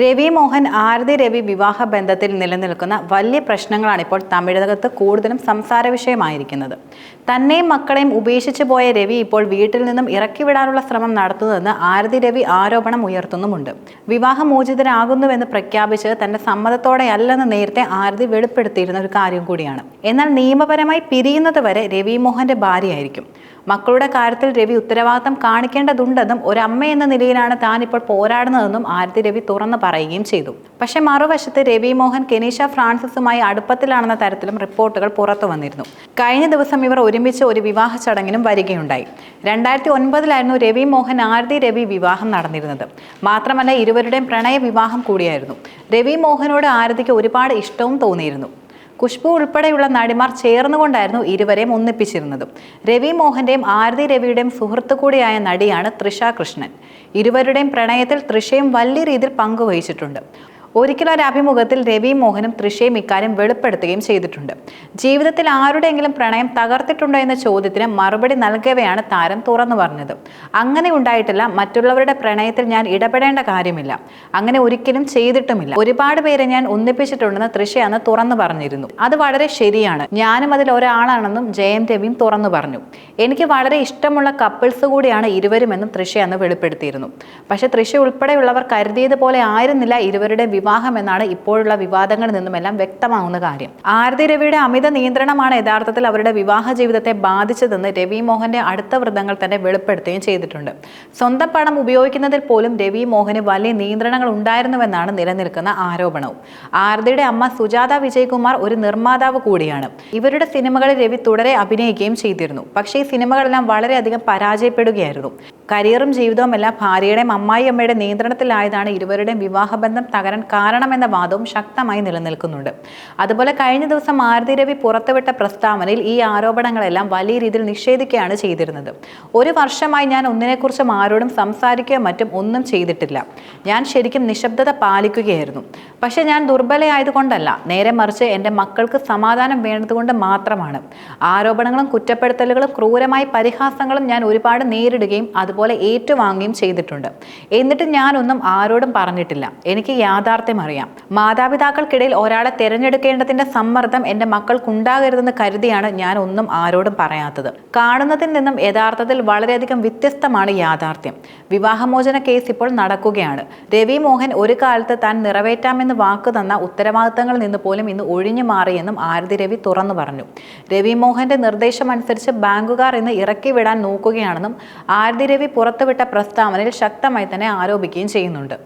രവി മോഹൻ ആരതി രവി വിവാഹ ബന്ധത്തിൽ നിലനിൽക്കുന്ന വലിയ പ്രശ്നങ്ങളാണ് ഇപ്പോൾ തമിഴകത്ത് കൂടുതലും സംസാര വിഷയമായിരിക്കുന്നത്. തന്നെയും മക്കളെയും ഉപേക്ഷിച്ചു പോയ രവി ഇപ്പോൾ വീട്ടിൽ നിന്നും ഇറക്കിവിടാനുള്ള ശ്രമം നടത്തുന്നതെന്ന് ആരതി രവി ആരോപണം ഉയർത്തുന്നുമുണ്ട്. വിവാഹമോചിതരാകുന്നുവെന്ന് പ്രഖ്യാപിച്ച് തന്റെ സമ്മതത്തോടെയല്ലെന്ന് നേരത്തെ ആരതി വെളിപ്പെടുത്തിയിരുന്ന ഒരു കാര്യം കൂടിയാണ്. എന്നാൽ നിയമപരമായി പിരിയുന്നത് വരെ രവി മോഹന്റെ ഭാര്യയായിരിക്കും. മക്കളുടെ കാര്യത്തിൽ രവി ഉത്തരവാദിത്തം കാണിക്കേണ്ടതുണ്ടെന്നും ഒരു അമ്മ എന്ന നിലയിലാണ് താൻ ഇപ്പോൾ പോരാടുന്നതെന്നും ആരതി രവി തുറന്നു പറയുകയും ചെയ്തു. പക്ഷെ മറുവശത്ത് രവി മോഹൻ കെനീഷ ഫ്രാൻസിസുമായി അടുപ്പത്തിലാണെന്ന തരത്തിലും റിപ്പോർട്ടുകൾ പുറത്തു വന്നിരുന്നു. കഴിഞ്ഞ ദിവസം ഇവർ ഒരുമിച്ച് ഒരു വിവാഹ ചടങ്ങിനും വരികയുണ്ടായി. രണ്ടായിരത്തി ഒൻപതിലായിരുന്നു രവി മോഹൻ ആരതി രവി വിവാഹം നടന്നിരുന്നത്. മാത്രമല്ല ഇരുവരുടെയും പ്രണയ വിവാഹം കൂടിയായിരുന്നു. രവി മോഹനോട് ആരതിക്ക് ഒരുപാട് ഇഷ്ടവും തോന്നിയിരുന്നു. കുഷ്ബു ഉൾപ്പെടെയുള്ള നടിമാർ ചേർന്നുകൊണ്ടായിരുന്നു ഇരുവരെയും ഒന്നിപ്പിച്ചിരുന്നത്. രവി മോഹന്റെയും ആരതി രവിയുടെയും സുഹൃത്തു കൂടിയായ നടിയാണ് തൃഷ കൃഷ്ണൻ. ഇരുവരുടെയും പ്രണയത്തിൽ തൃഷയും വലിയ രീതിയിൽ പങ്കുവഹിച്ചിട്ടുണ്ട്. ഒരിക്കലും ഒരു അഭിമുഖത്തിൽ രവി മോഹനും തൃശയും ഇക്കാര്യം വെളിപ്പെടുത്തുകയും ചെയ്തിട്ടുണ്ട്. ജീവിതത്തിൽ ആരുടെയെങ്കിലും പ്രണയം തകർത്തിട്ടുണ്ടോ എന്ന ചോദ്യത്തിന് മറുപടി നൽകവെയാണ് താരം തുറന്നു പറഞ്ഞത്. അങ്ങനെ ഉണ്ടായിട്ടില്ല. മറ്റുള്ളവരുടെ പ്രണയത്തിൽ ഞാൻ ഇടപെടേണ്ട കാര്യമില്ല. അങ്ങനെ ഒരിക്കലും ചെയ്തിട്ടുമില്ല. ഒരുപാട് പേരെ ഞാൻ ഒന്നിപ്പിച്ചിട്ടുണ്ടെന്ന് തൃശ അന്ന് തുറന്നു പറഞ്ഞിരുന്നു. അത് വളരെ ശരിയാണ്. ഞാനും അതിൽ ഒരാളാണെന്നും ജയം രവിയും തുറന്നു പറഞ്ഞു. എനിക്ക് വളരെ ഇഷ്ടമുള്ള കപ്പിൾസ് കൂടിയാണ് ഇരുവരുമെന്നും തൃശ അന്ന് വെളിപ്പെടുത്തിയിരുന്നു. പക്ഷേ തൃശ ഉൾപ്പെടെയുള്ളവർ കരുതിയത് പോലെ ആയിരുന്നില്ല ഇരുവരുടെ വിവാഹം എന്നാണ് ഇപ്പോഴുള്ള വിവാദങ്ങളിൽ നിന്നുമെല്ലാം വ്യക്തമാവുന്ന കാര്യം. ആരതി രവിയുടെ അമിത നിയന്ത്രണമാണ് യഥാർത്ഥത്തിൽ അവരുടെ വിവാഹ ജീവിതത്തെ ബാധിച്ചതെന്ന് രവി മോഹന്റെ അടുത്ത വൃത്തങ്ങൾ തന്നെ വെളിപ്പെടുത്തുകയും ചെയ്തിട്ടുണ്ട്. സ്വന്തം പണം ഉപയോഗിക്കുന്നതിൽ പോലും രവി മോഹന് വലിയ നിയന്ത്രണങ്ങൾ ഉണ്ടായിരുന്നുവെന്നാണ് നിലനിൽക്കുന്ന ആരോപണവും. ആരതിയുടെ അമ്മ സുജാത വിജയകുമാർ ഒരു നിർമ്മാതാവ് കൂടിയാണ്. ഇവരുടെ സിനിമകളിൽ രവി തുടരെ അഭിനയിക്കുകയും ചെയ്തിരുന്നു. പക്ഷേ ഈ സിനിമകളെല്ലാം വളരെയധികം പരാജയപ്പെടുകയായിരുന്നു. കരിയറും ജീവിതവും എല്ലാം ഭാര്യയുടെയും അമ്മായിയമ്മയുടെ നിയന്ത്രണത്തിലായതാണ് ഇരുവരുടെയും വിവാഹബന്ധം തകരാൻ കാരണമെന്ന വാദവും ശക്തമായി നിലനിൽക്കുന്നുണ്ട്. അതുപോലെ കഴിഞ്ഞ ദിവസം മാരുതി രവി പുറത്തുവിട്ട പ്രസ്താവനയിൽ ഈ ആരോപണങ്ങളെല്ലാം വലിയ രീതിയിൽ നിഷേധിക്കുകയാണ് ചെയ്തിരുന്നത്. ഒരു വർഷമായി ഞാൻ ഒന്നിനെക്കുറിച്ചും ആരോടും സംസാരിക്കുകയോ മറ്റും ഒന്നും ചെയ്തിട്ടില്ല. ഞാൻ ശരിക്കും നിശബ്ദത പാലിക്കുകയായിരുന്നു. പക്ഷെ ഞാൻ ദുർബലയായതുകൊണ്ടല്ല. നേരെ മറിച്ച് എന്റെ മക്കൾക്ക് സമാധാനം വേണ്ടതുകൊണ്ട് മാത്രമാണ്. ആരോപണങ്ങളും കുറ്റപ്പെടുത്തലുകളും ക്രൂരമായ പരിഹാസങ്ങളും ഞാൻ ഒരുപാട് നേരിടുകയും അതുപോലെ ഏറ്റുവാങ്ങുകയും ചെയ്തിട്ടുണ്ട്. എന്നിട്ട് ഞാനൊന്നും ആരോടും പറഞ്ഞിട്ടില്ല. എനിക്ക് യാഥാർത്ഥ്യം അറിയാം. മാതാപിതാക്കൾക്കിടയിൽ ഒരാളെ തിരഞ്ഞെടുക്കേണ്ടതിന്റെ സമ്മർദ്ദം എന്റെ മക്കൾക്കുണ്ടാകരുതെന്ന് കരുതിയാണ് ഞാൻ ഒന്നും ആരോടും പറയാത്തത്. കാണുന്നതിൽ നിന്നും യഥാർത്ഥത്തിൽ വളരെയധികം വ്യത്യസ്തമാണ് യാഥാർത്ഥ്യം. വിവാഹമോചന കേസ് ഇപ്പോൾ നടക്കുകയാണ്. രവി മോഹൻ ഒരു കാലത്ത് താൻ നിറവേറ്റാമെന്ന് വാക്ക് തന്ന ഉത്തരവാദിത്തങ്ങളിൽ നിന്ന് പോലും ഇന്ന് ഒഴിഞ്ഞു മാറിയെന്നും ആരതി രവി തുറന്നു പറഞ്ഞു. രവി മോഹന്റെ നിർദ്ദേശമനുസരിച്ച് ബാങ്കുകാർ ഇന്ന് ഇറക്കി വിടാൻ നോക്കുകയാണെന്നും ആരതി രവി പുറത്തുവിട്ട പ്രസ്താവനയിൽ ശക്തമായി തന്നെ ആരോപിക്കുകയും ചെയ്യുന്നുണ്ട്.